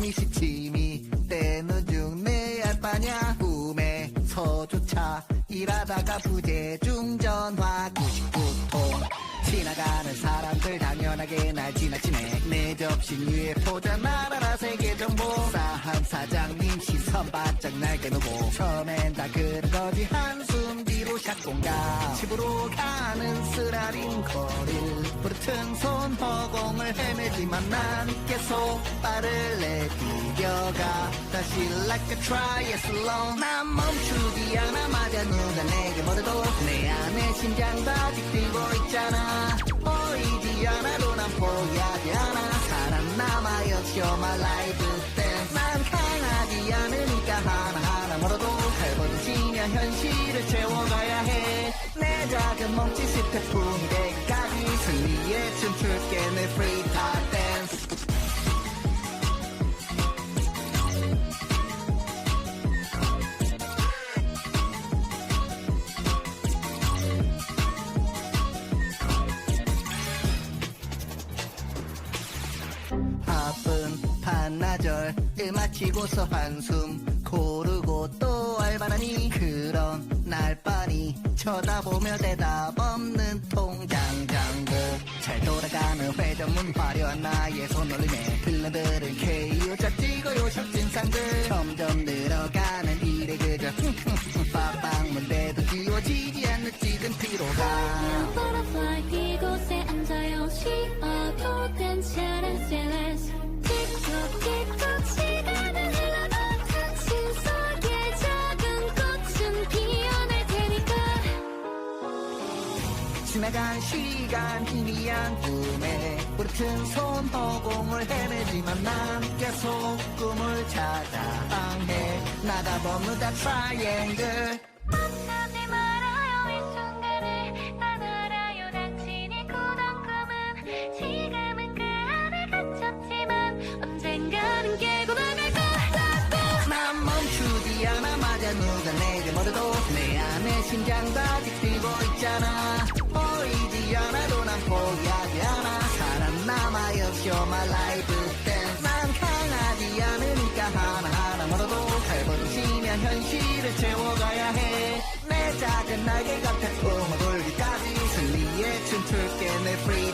눈을 떠보니 또 알람이 시침이 때는 중내 알바냐? 꿈에서조차 일하다가 부재중 전화 99통 지나가는 사람들 당연하게 날 지나치네. 내 접시 위에 포장 나라라 세계 정보. 싸한 사장님 시선 바짝 날개 놓고. 처음엔 다 그런 거지. 한숨 뒤로 샷공감 집으로 가는 쓰라린 거리 부르튼 손 허공을 헤매지만 난 계속 빠르 게 뛰어가 다시 like a triathlon 난 멈추지 않아. 맞아 누가 내게 뭐래도. 내 안에 심장도 아직 뛰고 있잖아. 보이지 않아도 난 포기하지 않아. 살아남아 역시 my life dance 난 강하지 않으니까 하나하나 멀어도. 해버리지며 현실을 채워가야 해내 작은 몸짓 스태프이 되기 바쁜 반나절을 마치고서 한숨 고르고 또 알바라니. 그런 날 빤히 쳐다보며 대답 없는 통장 잔고 잘 돌아가는 회전문 화려한 나의 손놀림에 빌런들은 KO 짝지고 요샵 진상들. 점점 늘어가는 일에 그저 빠방문대도 지워 지나간 시간 희미한 꿈에 부르튼 손 허공을 헤매지만 난 계속 꿈을 찾아 항해. 나가 버무다 트라이앵글 심장도 아직 뛰고 있잖아. 보이지 않아도 난 포기하지 않아. 살아남아 역시 my life dance 난 강하지 않으니까 하나하나 멀어도 해버리시면 현실을 채워가야 해 내 작은 날개가 태풍을 불기까지 승리에 춤출게 내 free